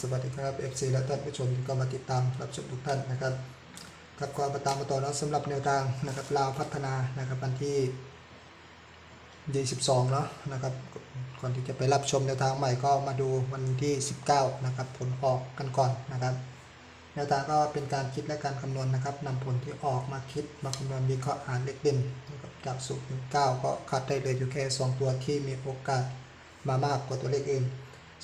สวัสดีครับ FC และท่านผู้ชมที่ก็มาติดตามรับชมทุกท่านนะครับครับก็มาตามมาต่อแล้วสำหรับแนวทางนะครับลาวพัฒนานะครับวันที่ 22เนาะนะครับก่อนที่จะไปรับชมแนวทางใหม่ก็มาดูวันที่ 19นะครับผลออกกันก่อนนะครับแนวทางก็เป็นการคิดและการคำนวณนะครับนำผลที่ออกมาคิดมาคำนวณวิเคราะห์หาเลขเด่นนะครับจากสูตรถึง9ก็คัดได้เลยอยู่แค่ 2 ตัวที่มีโอกาสมามากกว่าตัวเลขอื่น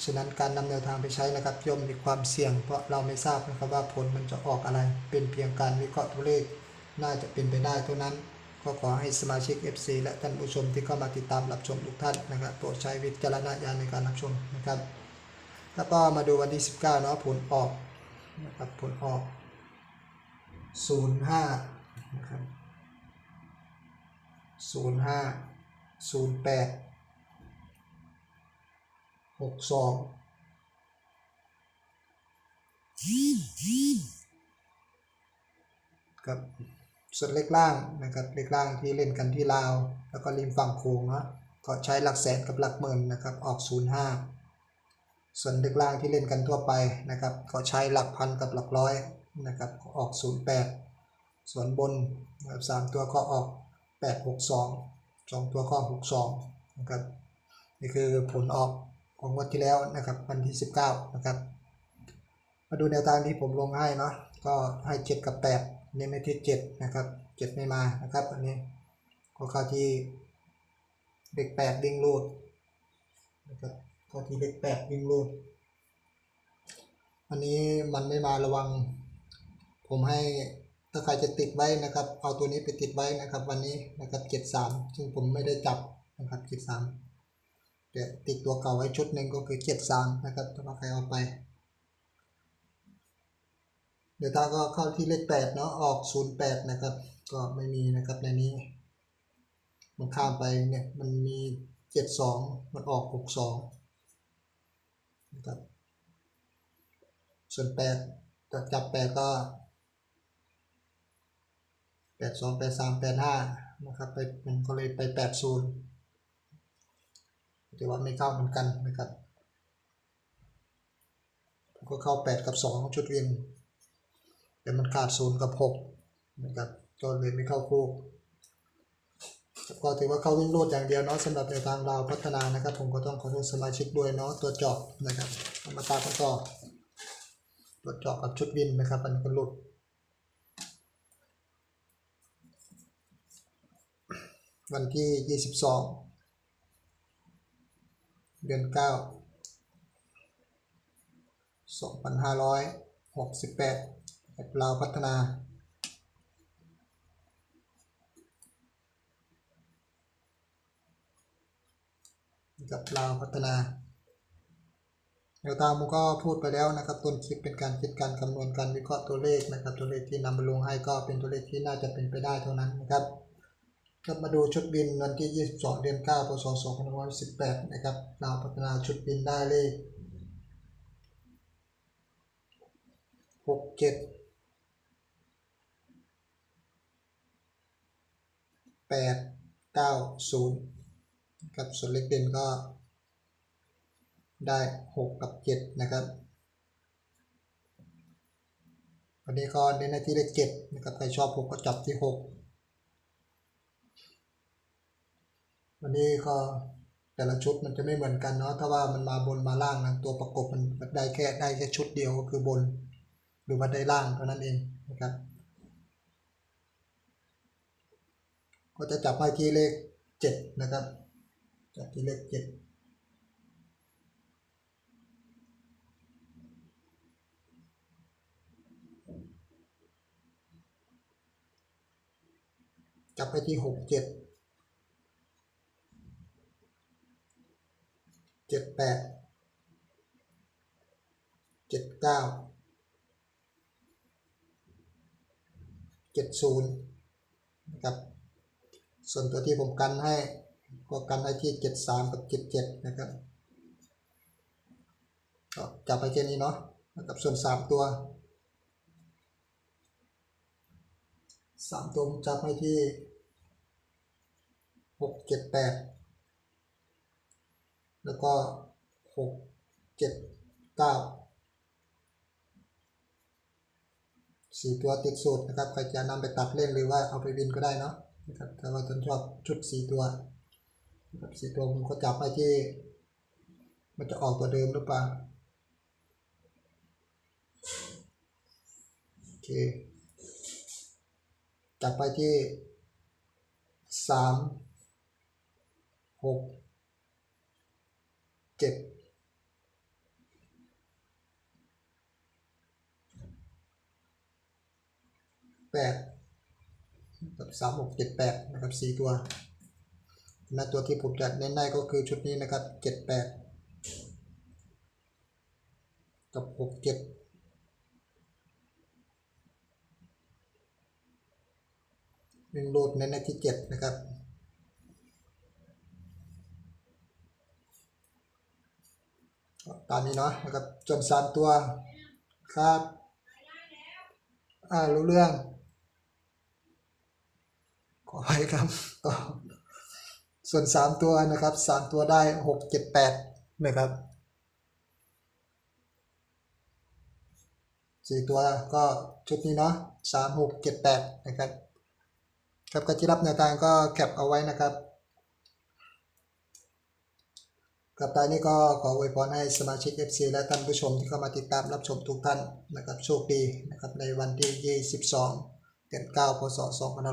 ฉะนั้นการนำแนวทางไปใช้นะครับย่อมมีความเสี่ยง เพราะเราไม่ทราบนะครับว่าผลมันจะออกอะไร เป็นเพียงการวิเคราะห์ตัวเลข น่าจะเป็นไปได้เท่านั้น ก็ขอให้สมาชิก FC และท่านผู้ชมที่เข้ามาติดตามรับชมทุกท่านนะครับโปรดใช้วิจารณญาณในการรับชมนะครับ แล้วก็มาดูวันที่ 19 เนาะผลออกนะครับผลออก 05นะครับ05 08 หกสองกับส่วนเลขล่างนะครับเลขล่างที่เล่นกันที่ลาว แล้วก็ริมฝั่งโขงเนาะก็ใช้หลักแสนกับหลักหมื่นนะครับออก 05 ส่วนเลขล่างที่เล่นกันทั่วไปนะครับก็ใช้หลักพันกับหลักร้อยนะครับก็ออก 08 ส่วนบนนะครับสามตัวก็ออก 862สองตัวก็ 62นะครับนี่คือผลออก ของวันที่แล้วนะครับวันที่ 19 นะครับ มาดูแนวทางที่ผมลงให้เนาะก็ให้ 7 กับ 8 เน้นไปที่ 7 นะครับ 7 ไม่มานะครับ อันนี้ก็เข้าที่เลข8วิ่งรูดนะครับเข้าที่เลข8วิ่งรูดอันนี้มันไม่มาระวัง ผมให้ถ้าใครจะติดไว้นะครับ เอาตัวนี้ไปติดไว้นะครับ วันนี้นะครับ 73 ซึ่งผมไม่ได้จับนะครับ 73 ติดตัวเก่าไว้ชุดหนึ่งก็คือเจ็ดสามนะครับถ้าใครเอาไป เดี๋ยวตาก็เข้าที่เลขแปดเนาะออกศูนย์แปดนะครับ ก็ไม่มีนะครับในนี้ มันข้ามไปเนี่ยมันมีเจ็ดสองมันออกหกสองนะครับส่วนแปดจะจับแปดก็แปดสองแปดสามแปดห้านะครับไปมันก็เลยไปแปดศูนย์ แต่ว่าไม่เข้าเหมือนกันนะครับผมก็เข้า 8 กับ 2 ชุดเวียนแต่มันขาด 0 กับ 6 นะครับก็เลยไม่เข้าคู่ก็ถือว่าเข้าวิ่งโลดอย่างเดียวเนาะสำหรับในทางเราพัฒนานะครับ ผมก็ต้องขอโทษสมาชิกด้วยเนาะตัวเจอบนะครับมาตามกันต่อตัวเจอบกับชุดวินนะครับมันก็หลุดวันที่ 22 เดือนเก้าสองพันห้าร้อยหกสิบแปดลาวพัฒนา กับลาวพัฒนาแนวทางผมก็พูดไปแล้วนะครับต้นคลิปเป็นการคิดการคำนวณการวิเคราะห์ตัวเลขนะครับ ตัวเลขที่นำมาลงให้ก็เป็นตัวเลขที่น่าจะเป็นไปได้เท่านั้นนะครับ ครับมาดูชุดบินวันที่ 22 เดือน 9 พศ 2518 นะครับเราพัฒนาชุดบินได้เลข 6 7 8 9 0ครับส่วนเลขเด่นก็ได้ 6 กับ 7 นะครับ วันนี้ก็เน้นในที่เลข7นะครับ ใครชอบ 6 ก็จับที่ 6 วันนี้ก็แต่ละชุดมันจะไม่เหมือนกันเนาะถ้าว่ามันมาบนมาล่างนะตัวประกบมันได้แค่ได้แค่ชุดเดียวก็คือบน หรือว่าได้ล่างเท่านั้นเองนะครับก็จะจับไปที่เลขเจ็ดนะครับ จับที่เลขเจ็ดจับไปที่หกเจ็ด เจ็ดแปดเจ็ดเก้าเจ็ดศูนย์นะครับ ส่วนตัวที่ผมกันให้ก็กันให้ที่เจ็ดสามกับเจ็ดเจ็ดนะครับก็จับไปแค่นี้เนาะนะครับส่วนสามตัวสามตัวจับให้ที่หกเจ็ดแปด แล้วก็หกเจ็ดเก้าสี่ตัวติดสูตรนะครับใครจะนำไปตัดเล่นหรือว่าเอาไปวินก็ได้เนาะนะครับแต่ว่าฉันชอบชุดสี่ตัวสี่ตัวผมก็จับไปที่ มันจะออกตัวเดิมหรือเปล่าโอเคจับไปที่สามหก เจ็ดแปดกับสามหกเจ็ดแปดนะครับสี่ตัวและตัวที่ผมจะเน้นได้ก็คือชุดนี้นะครับเจ็ดแปดกับหกเจ็ดหนึ่งโหลดเน้นในที่เจ็ดนะครับ ตามนี้เนาะนะครับจนสามตัวครับอ่ารู้เรื่อง ขอไปครับต่อส่วนสามตัวนะครับสามตัวได้หกเจ็ดแปดนะครับสี่ตัวก็ชุดนี้เนาะสามหกเจ็ดแปดนะครับครับก็ที่รับแนวทางก็แคปเอาไว้นะครับ กับตอนนี้ก็ขออวยพรให้สมาชิก FC และท่านผู้ชมที่เข้ามาติดตามรับชมทุกท่านนะครับโชคดีนะครับในวันที่ 22 เดือน 9 พศ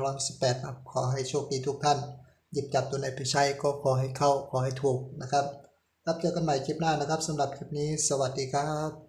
2518ครับขอให้โชคดีทุกท่าน หยิบจับตัวไหนไปใช้ก็ขอให้เข้าขอให้ถูกนะครับรับเจอกันใหม่คลิปหน้านะครับสำหรับคลิปนี้สวัสดีครับ